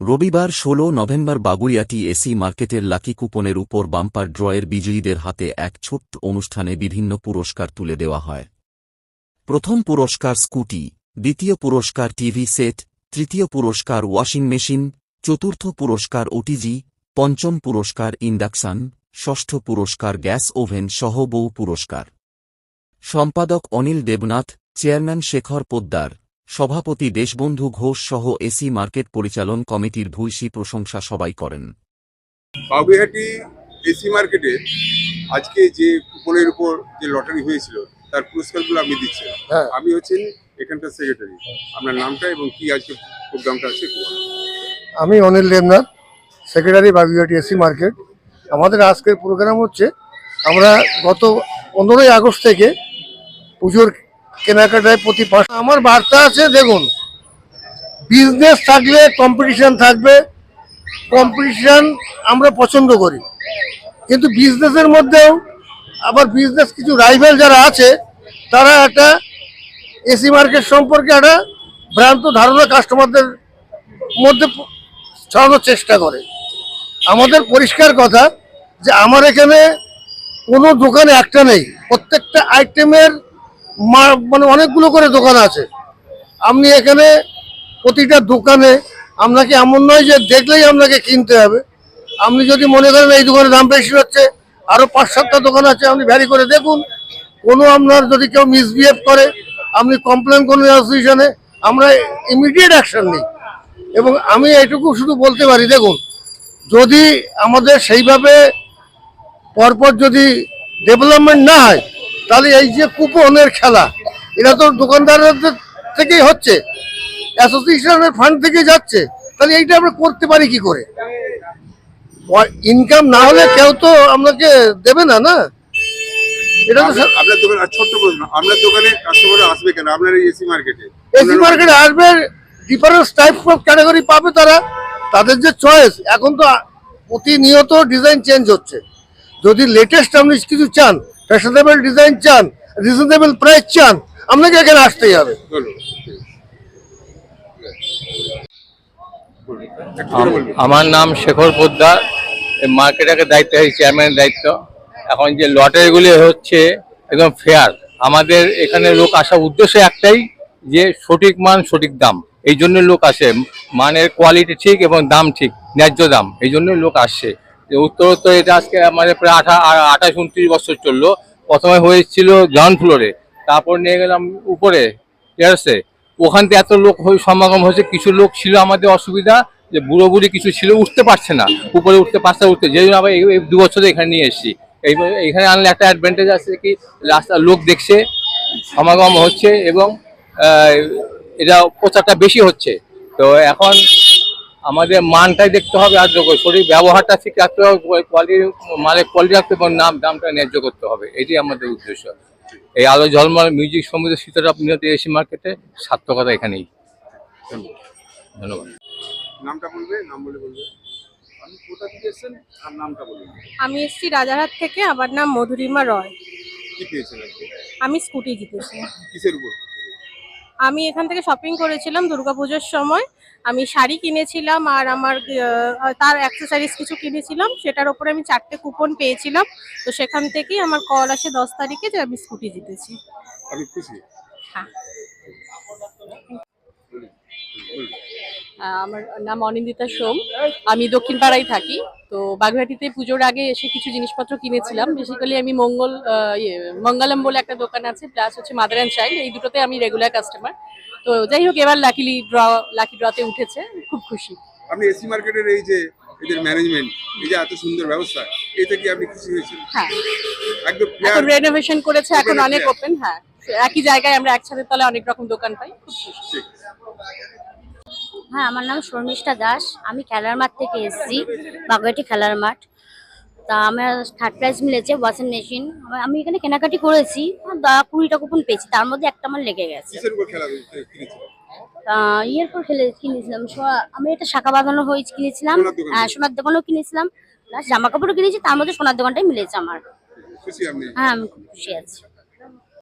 রবিবার ১৬ November Baguiati AC মার্কেটের lucky কুপনের উপর বাম্পার ড্রয়ের বিজয়ীদের হাতে এক ছোট্ট অনুষ্ঠানে বিভিন্ন পুরস্কার তুলে দেওয়া হয়। প্রথম পুরস্কার স্কুটি, দ্বিতীয় পুরস্কার টিভি সেট, তৃতীয় পুরস্কার ওয়াশিং মেশিন, চতুর্থ পুরস্কার ওটিজি, পঞ্চম পুরস্কার ইন্ডাকশন, ষষ্ঠ পুরস্কার গ্যাস ওভেন সহ বহু পুরস্কার। সম্পাদক অনিল দেবনাথ, চেয়ারম্যান শেখর পোদ্দার সভাপতি দেশবন্ধু ঘোষ সহ এসি মার্কেট পরিচালন কমিটির ভূয়সী প্রশংসা সবাই করেন। বাগুইহাটি এসি মার্কেটে আজকে যে কুপনের উপর যে লটারি হয়েছিল তার পুরস্কারগুলো আপনি দিচ্ছেন হ্যাঁ। আমি হচ্ছেন এখানকার সেক্রেটারি আপনার নামটা এবং কি আজকে প্রোগ্রামটা আছে আমি Anil Debnath secretary Baguiati AC market. আমাদের আজকের প্রোগ্রাম হচ্ছে আমরা গত পনেরোই আগস্ট থেকে পুজোর কেনাকাটায় প্রতি আমার বার্তা আছে, দেখুন। বিজনেস থাকলে কম্পিটিশন থাকবে। কম্পিটিশন আমরা পছন্দ করি। কিন্তু বিজনেসের মধ্যেও আবার বিজনেস কিছু রাইভেল যারা আছে, তারা একটা এসি মার্কেট সম্পর্কে একটা ভ্রান্ত ধারণা কাস্টমারদের মধ্যে ছড়ানোর চেষ্টা করে। আমাদের পরিষ্কার কথা যে আমার এখানে কোনো দোকানে একটা নেই। প্রত্যেকটা আইটেমের মানে অনেকগুলো করে দোকান আছে। আপনি এখানে প্রতিটা দোকানে আপনাকে এমন নয় যে দেখলেই আপনাকে কিনতে হবে। আপনি যদি মনে করেন এই দোকানে দাম বেশি হচ্ছে, আরও পাঁচ সাতটা দোকান আছে, আপনি ভ্যারি করে দেখুন। কোনো আপনার যদি কেউ মিসবিহেভ করে, আপনি কমপ্লেন করুন অ্যাসোসিয়েশনে আমরা ইমিডিয়েট অ্যাকশন নিই। এবং আমি এটুকু শুধু বলতে পারি, দেখুন, যদি আমাদের সেইভাবে পরপর যদি ডেভেলপমেন্ট না হয় তাহলে এই যে কুপনের খেলা এটা তো দোকানদারদের থেকেই হচ্ছে। অ্যাসোসিয়েশনের ফান্ড থেকে যাচ্ছে। তাহলে এইটা আমরা করতে পারি কি করে? ইনকাম না হলে কেউ তো আপনাকে দেবে না না? এটা তো আপনার- আপনার দোকান আর ছোট্ট প্রশ্ন আপনার দোকানে কাস্টমার আসবে কেন? আপনার এই এসি মার্কেটে এসি মার্কেটে আসবে ডিফারেন্স টাইপ অফ ক্যাটাগরি পাবে তারা। তাদের যে চয়েস এখন তো প্রতিনিয়ত ডিজাইন চেঞ্জ হচ্ছে। যদি লেটেস্ট আপনি কিছু চান ফ্যাশনেবল ডিজাইন চান রিজনেবল প্রাইস চান, আপনাকে এখানে আসতেই হবে। আমার নাম শেখর পোদ্দার। এই মার্কেটের দায়িত্ব আছে চেয়ারম্যানের দায়িত্ব। এখন যে লটারিগুলি হচ্ছে একদম ফেয়ার আমাদের এখানে লোক আসার উদ্দেশ্য একটাই যে সঠিক মান, সঠিক দাম। এই জন্য লোক আসে। মানের কোয়ালিটি ঠিক এবং দাম ঠিক, ন্যায্য দাম। এই জন্য লোক আসছে যে উত্তরোত্তর এটা আজকে আমাদের প্রায় আঠা আঠাশ উনত্রিশ বছর চলল। প্রথমে হয়েছিল গ্রাউন্ড ফ্লোরে, তারপর নিয়ে গেলাম উপরে টেরাসে ওখান থেকে এত লোক সমাগম হয়েছে, কিছু লোক ছিল আমাদের অসুবিধা, যে বুড়ো বুড়ি কিছু ছিল, উঠতে পারছে না। উপরে উঠতে পারছে উঠতে। যেই জন্য আবার এই- দু বছরে এখানে নিয়ে এসেছি। এই এখানে আনলে একটা অ্যাডভান্টেজ আছে কি রাস্তার লোক দেখছে, সমাগম হচ্ছে এবং এটা প্রচারটা বেশি হচ্ছে। তো এখন আমাদের মানটাই দেখতে হবে আর যোগ্য। শরীর ব্যবহারটা ঠিক রাখতে হবে কোয়ালিটি মালের কোয়ালিটি রাখতে হবে এবং নাম দামটা ন্যায্য করতে হবে। এটাই আমাদের উদ্দেশ্য। এই আলো ঝলমল মিউজিক সমুদ্র শীতলা মিনতি এসি মার্কেটে সার্থকতা এখানেই। ধন্যবাদ। নামটা বলবে? নাম বলে বলবে। আপনি কোথা থেকে এসেছেন? আর নামটা বলুন। আমি এসেছি রাজারহাট থেকে আমার নাম মধুরিমা রয়। আমি স্কুটি জিতেছি। কিসের উপর? আমি এখান থেকে শপিং করেছিলাম দুর্গাপুজোর সময়। আমি শাড়ি কিনেছিলাম আর আমার তার অ্যাক্সেসরিজ কিছু কিনেছিলাম। সেটার উপরে আমি চারটে কুপন পেয়েছিলাম। তো সেখান থেকেই আমার কল আসে দশ তারিখে যে আমি স্কুটি জিতেছি। হ্যাঁ। আমার নাম অনিন্দিতা সোম। আমি দক্ষিণ পাড়ায় থাকি। তো বাগুইহাটিতে পুজোর আগে এসে কিছু জিনিসপত্র কিনেছিলাম। বেসিক্যালি আমি মঙ্গল ইয়ে মঙ্গলম বলে একটা দোকান আছে প্লাস হচ্ছে মাদার অ্যান্ড চাইল্ড এই দুটোতে আমি রেগুলার কাস্টমার তো যাই হোক এবার লাকিলি ড্র লাকি ড্রতে উঠেছে খুব খুশি। আপনি এসি মার্কেটের এই যে এদের ম্যানেজমেন্ট এই যে এত সুন্দর ব্যবস্থা এতে কি আপনি খুশি হয়েছেন? হ্যাঁ। একদম এখন রেনোভেশন করেছে এখন অনেক ওপেন হ্যাঁ। একই জায়গায় আমরা একসাথে তলে অনেক রকম দোকান পাই খুব খুশি। হ্যাঁ আমার নাম শর্মিষ্ঠা দাস। আমি খেলার মাঠ থেকে এসেছি বাগুয়াটি খেলার মাঠ। তা আমার থার্ড প্রাইজ মিলেছে ওয়াশিং মেশিন আমি এখানে কেনাকাটি করেছি কুড়িটা কুপন পেয়েছি তার মধ্যে একটা আমার লেগে গেছে। ইয়ের পর খেলে কিনেছিলাম আমি একটা শাখা বাঁধানো হয়ে কিনেছিলাম সোনার হ্যাঁ সোনার দোকানও কিনেছিলাম জামা কাপড়ও কিনেছি তার মধ্যে সোনার দোকানটাই মিলেছে আমার। হ্যাঁ আমি খুব খুশি আছি।